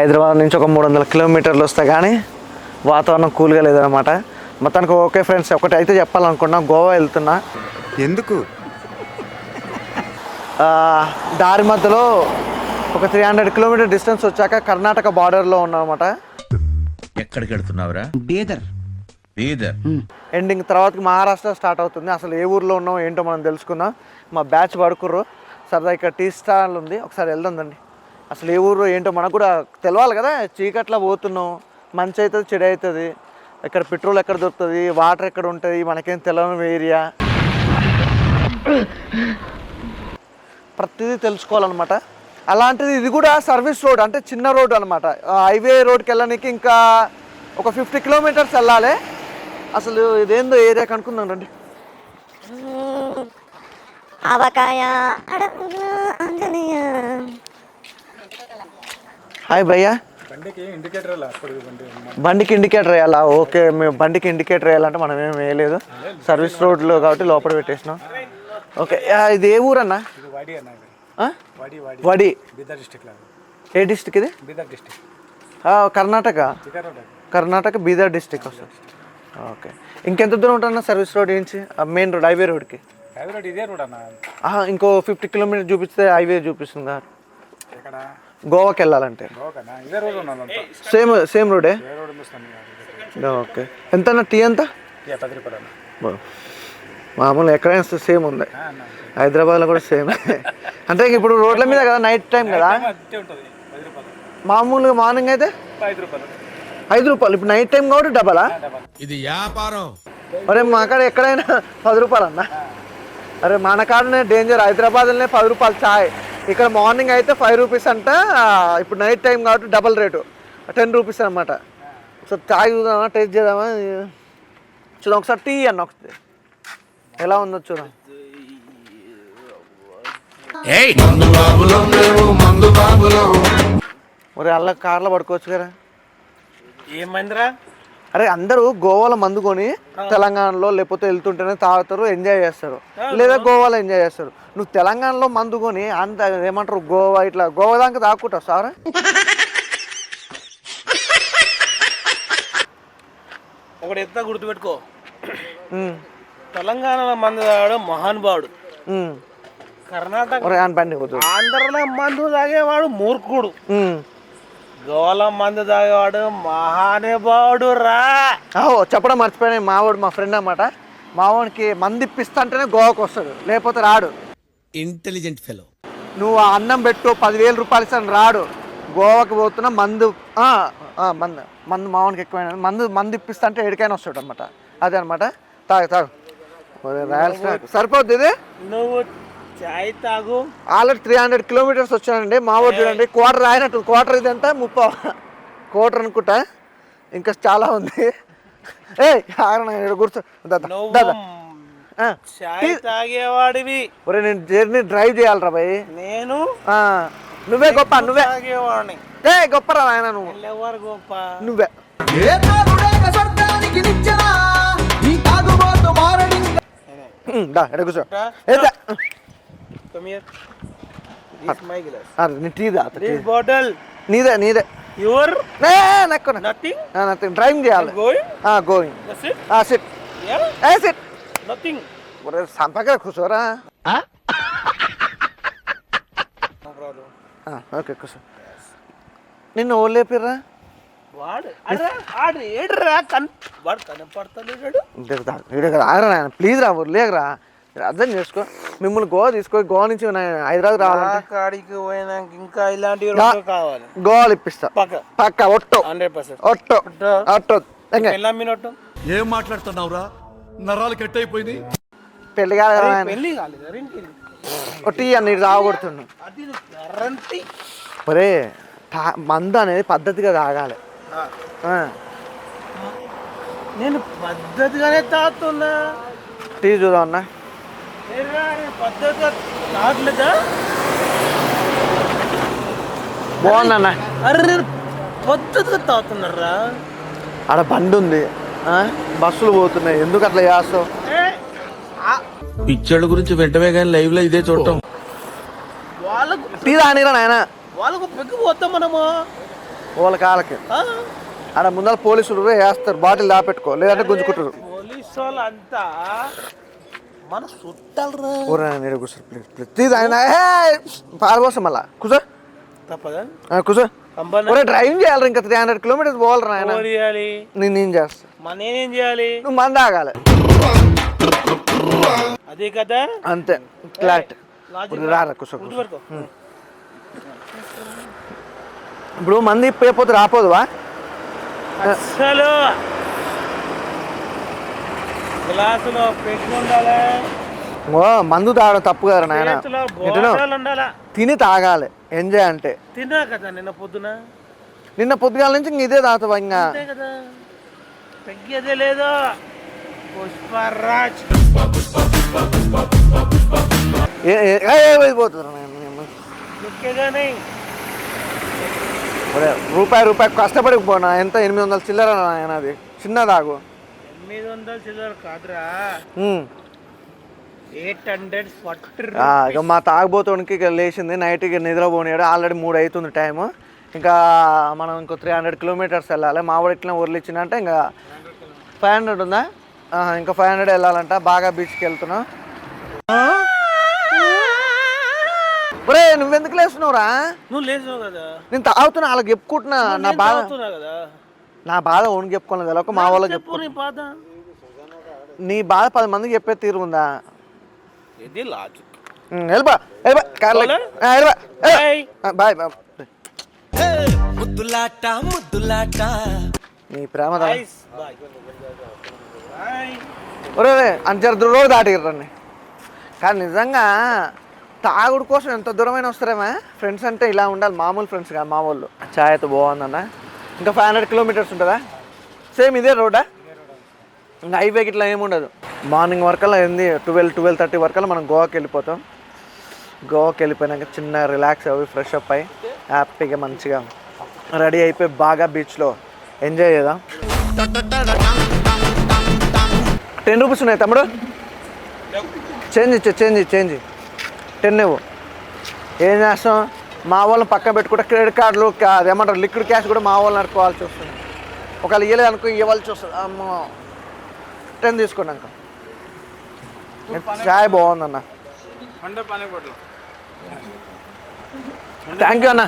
హైదరాబాద్ నుంచి ఒక మూడు వందల కిలోమీటర్లు వస్తే కానీ వాతావరణం కూల్గా లేదనమాట మొత్తానికి ఓకే ఫ్రెండ్స్ ఒకటి అయితే చెప్పాలనుకున్నా గోవా వెళ్తున్నా. ఎందుకు? ఆ, దారి మధ్యలో ఒక త్రీ హండ్రెడ్ కిలోమీటర్ డిస్టెన్స్ వచ్చాక కర్ణాటక బార్డర్లో ఉన్నామన్నమాట ఎక్కడికి వెళ్తున్నావురా? బీదర్. బీదర్? ఎండింగ్ తర్వాతకి మహారాష్ట్ర స్టార్ట్ అవుతుంది. అసలు ఏ ఊర్లో ఉన్నాం ఏంటో మనం తెలుసుకుందాం. మా బ్యాచ్ పడుకుర్రు. సరదా ఇక్కడ టీ స్టాల్ ఉంది. ఒకసారి వెళ్దాం దండి అసలు ఏ ఊరు ఏంటో మనకు కూడా తెలవాలి కదా. చీకట్లో పోతున్నాం మంచి అవుతుంది చెడు అవుతుంది. ఇక్కడ పెట్రోల్ ఎక్కడ దొరుకుతుంది వాటర్ ఎక్కడ ఉంటుంది మనకేం తెలవని ఏరియా. ప్రతిదీ తెలుసుకోవాలన్నమాట. అలాంటిది ఇది కూడా సర్వీస్ రోడ్ అంటే చిన్న రోడ్ అనమాట హైవే రోడ్కి వెళ్ళడానికి ఇంకా ఒక ఫిఫ్టీ కిలోమీటర్స్ వెళ్ళాలి. అసలు ఇదేందో ఏరియా కనుక్కుందాం రండి. అవకాయ ఆంజనేయ. హాయ్ భయ్యా. బండికి ఇండికేటర్ వేయాలా? ఓకే మేము బండికి ఇండికేటర్ వేయాలంటే మనం ఏం వేయలేదు. సర్వీస్ రోడ్లో కాబట్టి లోపల పెట్టేసినాం. ఓకే ఇది ఏ ఊరన్నా? వాడి ఏ డిస్టిక్ ఇది? కర్ణాటక. కర్ణాటక బీదర్ డిస్టిక్ వస్తుంది. ఓకే. ఇంకెంత దూరం ఉంటుందన్న సర్వీస్ రోడ్ నుంచి మెయిన్ రోడ్ హైవే రోడ్కి హైవే రోడ్ ఇదే రోడ్ అన్న. ఇంకో ఫిఫ్టీ కిలోమీటర్ చూపిస్తే హైవే చూపిస్తుందా గోవాకి వెళ్ళాలంటే. సేమ్ సేమ్ రోడే ఓకే. ఎంత? టీ ఎంత అన్న. మామూలు ఎక్కడైనా సేమ్ ఉంది. అన్న. హైదరాబాద్లో కూడా సేమ్. అంటే ఇప్పుడు రోడ్ల మీద కదా నైట్ టైం కదా? అంతే ఉంటుంది. పది రూపాయలు. మామూలుగా మార్నింగ్ అయితే? ఐదు రూపాయలు. ఐదు రూపాయలు. ఇప్పుడు నైట్ టైం కాబట్టి డబలా? ఇది వ్యాపారం. అరే మా కాడ ఎక్కడైనా పది రూపాయలు అన్న. అరే మన కాడనే డేంజర్ హైదరాబాద్లోనే పది రూపాయలు చాయ్. ఇక్కడ మార్నింగ్ అయితే ఫైవ్ రూపీస్ అంట ఇప్పుడు నైట్ టైం కాబట్టి డబల్ రేటు. టెన్ రూపీస్ అనమాట సో చాయ్ చూద్దామా టేస్ట్ చేద్దామా? చూద్దాం ఒకసారి టీ అన్న ఒకసారి. ఎలా ఉందో చూద్దాం. ఒరే అల్ల కార్లో పడుకోవచ్చు కదా. ఏమైందిరా అరే అందరూ గోవాలో మందు కొని తెలంగాణలో లేకపోతే వెళ్తుంటేనే తాగుతారు ఎంజాయ్ చేస్తారు. లేదా గోవాలో ఎంజాయ్ చేస్తారు. నువ్వు తెలంగాణలో మందు కొని అంత ఏమంటారు గోవా ఇట్లా గోవా దాకా తాగుకుంటావు సార్? ఒకటి ఎంత గుర్తుపెట్టుకో. తెలంగాణలో మందు తాగాడు మహానుభావుడు కర్ణాటక ఆంధ్రలో మందు తాగేవాడు మూర్ఖుడు. గోవాలో మందు తాగేవాడు మహానుభావుడు రా. చెప్పడం మర్చిపోయినా. మావాడు మా ఫ్రెండ్ అన్నమాట. మావాడికి మంది ఇప్పిస్తా అంటేనే గోవాకి వస్తాడు. లేకపోతే రాడు. ఇంటెలిజెంట్ ఫెలో నువ్వు ఆ అన్నం పెట్టు పదివేల రూపాయలు ఇస్తాను రాడు. గోవాకి పోతున్నా మందు ఆ, ఆ, మందు మందు మావానికి ఎక్కువైన. మందు మందు ఇప్పిస్తా అంటే ఎడికైనా వస్తాడు అనమాట అదే అనమాట తాగు తాగు. ఒరే రాయల్ స్టార్. సరిపోద్ది ఇది? నువ్వు చాయ్ తాగు ఆల్రెడీ త్రీ హండ్రెడ్ కిలోమీటర్స్ వచ్చానండి. మా ఊరు చూడండి. క్వార్టర్ అయినట్టు క్వార్టర్ ఇది ఎంత? ముప్పై. క్వార్టర్ అనుకుంటా. ఇంకా చాలా ఉంది. ఏ ఆగనా ఇక్కడ కూర్చో. దాదా నువ్వు దాదా ఆ, చాయ్ తాగేవాడివి ఒరే నేను జర్నీ డ్రైవ్ చేయాలరా భయ్ నేను? ఆ, నువ్వే గొప్ప నువ్వే. తాగేవాడిని ఏ గొప్పరా ఆయన నువ్వు. ఎవరు గొప్ప? నువ్వే. కూర్చో. ఆ, నీ టీ దా bottle. నీదే నీదే. ఏ నక్కున nothing. డ్రైవింగ్ చేయాలి. Going. Going it. సిట్. ఏ సిట్ Nothing. ఒరే సంపక కూర్చోరా No problem. ఓకే కూర్చో నిన్ను ఓళ్ళు లేపిర్రా? వాడు. ఆడు ఏడ్రా కన్ వాడు కనపడతలేడు. ఆగరా నాయన ప్లీజ్ రా లేకరా? అర్థం చేసుకో. మిమ్మల్ని గోవా తీసుకో గోవా నుంచి హైదరాబాద్ రావాలంటే కాడికి పోయినాక ఇంకా ఇలాంటి రెండు కావాలి. గోవాలు ఇప్పిస్తా. పక్క. పక్క ఒట్టో. Hundred percent. ఒట్టో. ఒట్టో. ఏం మాట్లాడుతున్నావురా? నరాలు కట్ అయిపోయింది. పెళ్ళి కాదు పెళ్ళి కాలేదు? ఒట్టి అన్ని తాగొడుతున్నాను అది ఒరే మందు అనేది పద్ధతిగా తాగాలి. ఆ, నేను పద్ధతిగానే తాగుతున్నా. టీ చూద్దాం అన్న ఏరా, నేను పద్ధతిగా తాగట్లేదా బాగుందన్న అరే తాగుతున్నారా? ఆడ బండి ఉంది. ఆ, బస్సులు పోతున్నాయి. ఎందుకు అట్లా చేస్తావు? పిచ్చోళ్ళ గురించి వెంటనే కానీ లైవ్లో ఇదే చూడటం. వాళ్ళకు టీ తానిరా నాయన? వాళ్ళకు పెగ్గు పోతాం మనము. వాళ్ళ కాళ్ళకి. ఆడ ముందర పోలీసులు వేస్తారు. బాటిల్ దాపెట్టుకో. లేదంటే గుంజుకుంటారు. పోలీసు వాళ్ళు అంతా మన చుట్టాలు రా ఊరా నేను కూర్చో ప్లీజ్ ప్లీజ్. ఆయన మళ్ళా. కూర్చో. తప్పదా? కూర్చో. ఒరే డ్రైవింగ్ చేయాలి ఇంకా త్రీ హండ్రెడ్ కిలోమీటర్స్ పోవాలి నాయన. ఎవరు చేయాలి. నేను నేను చేస్తా. మన నేనేం చేయాలి? నువ్వు మంద ఆగాలి. అదే కదా? అంతే. లాజిక్ రారా కూర్చో ఇప్పుడు మంది ఇప్పకపోతే రాపోదువా? అసలు గ్లాసులో పెట్టి ఉండాలి. ఓ మందు తాగడం తప్పు కదా నాయన. ఉండాలా? తిని తాగాలి. ఎంజాయ్ అంటే. తిన్నా కదా నిన్న పొద్దున? నిన్న పొద్దుగాల నుంచి ఇంక ఇదే తాగుతావా ఇంకా. తగ్గేదే లేదు. పుష్పరాజ్. ఒరే, రూపాయి రూపాయి కష్టపడి పోనా? ఎంత? ఎనిమిది వందల చిల్లర నాయన అది. చిన్న వందల చిల్లర కాదురా. ఎయిట్ హండ్రెడ్ ఫార్టీ ఇక మా తాగుబోతోనికి ఇక లేచింది నైట్ ఇక నిద్రపోనియాడు ఆల్రెడీ మూడు అవుతుంది టైము ఇంకా మనం ఇంకో త్రీ హండ్రెడ్ కిలోమీటర్స్ వెళ్ళాలి. మా వాడు ఇట్లా వదిలిచ్చిందంటే ఇంకా ఫైవ్ హండ్రెడ్ ఉందా? ఇంకా ఫైవ్ హండ్రెడ్ వెళ్ళాలంట. బాగా బీచ్కి వెళ్తున్నాం. ఒరే నువ్వెందుకు లేస్తున్నావురా? నువ్వు లేచావు కదా. నేను తాగుతున్నా వాళ్ళకి చెప్పుకుంటున్నా నా బాధ. కదా. నా బాధ ఓన్ చెప్పుకోలేదు తెలవక మా వాళ్ళకి చెప్పు నీ బాధ? నీ బాధ పది మందికి చెప్పే తీరు ఉందా? ఇది లాజిక్ ఉమ్, వెళ్ళిపో వెళ్ళిపో కార్లో ఏ, బాయ్ బాయ్. ముద్దులాట ముద్దులాట. నీ ప్రేమ ఒరే అంచర్ దూరం దాటిరండి కానీ నిజంగా తాగుడు కోసం ఎంత దూరమైన వస్తారేమా? ఫ్రెండ్స్ అంటే ఇలా ఉండాలి మామూలు ఫ్రెండ్స్ కాదు మా వాళ్ళు. ఛాయ్ అయితే బాగుందన్న. ఇంకా ఫైవ్ హండ్రెడ్ కిలోమీటర్స్ ఉంటుందా? సేమ్ ఇదే రోడా ఇంకా హైవేకి ఇట్లా ఏమి ఉండదు. మార్నింగ్ వరకల్లా ఏంది? ట్వెల్వ్ ట్వెల్వ్ థర్టీ వరకల్లా మనం గోవాకి వెళ్ళిపోతాం. గోవాకి వెళ్ళిపోయినాక చిన్న రిలాక్స్ అవి ఫ్రెష్ అప్ అయ్యి హ్యాపీగా మంచిగా రెడీ అయిపోయి బాగా బీచ్లో ఎంజాయ్ చేద్దాం. టెన్ రూపీస్ ఉన్నాయి తమ్ముడు? చేంజ్ ఇచ్చే చేంజ్ చేంజ్ టెన్ ఇవ్వు. ఏం చేస్తాం? మా వాళ్ళని పక్కన పెట్టుకుంటే క్రెడిట్ కార్డులు ఏమంటారు లిక్విడ్ క్యాష్ కూడా మా వాళ్ళని అనుకోవాల్సి వస్తుంది. ఒకవేళ ఇవ్వలేదు అనుకో ఇవ్వాల్సి వస్తుంది. అమ్మో. టెన్ తీసుకున్నాక చాయ్ బాగుందన్న. థ్యాంక్ యూ అన్న.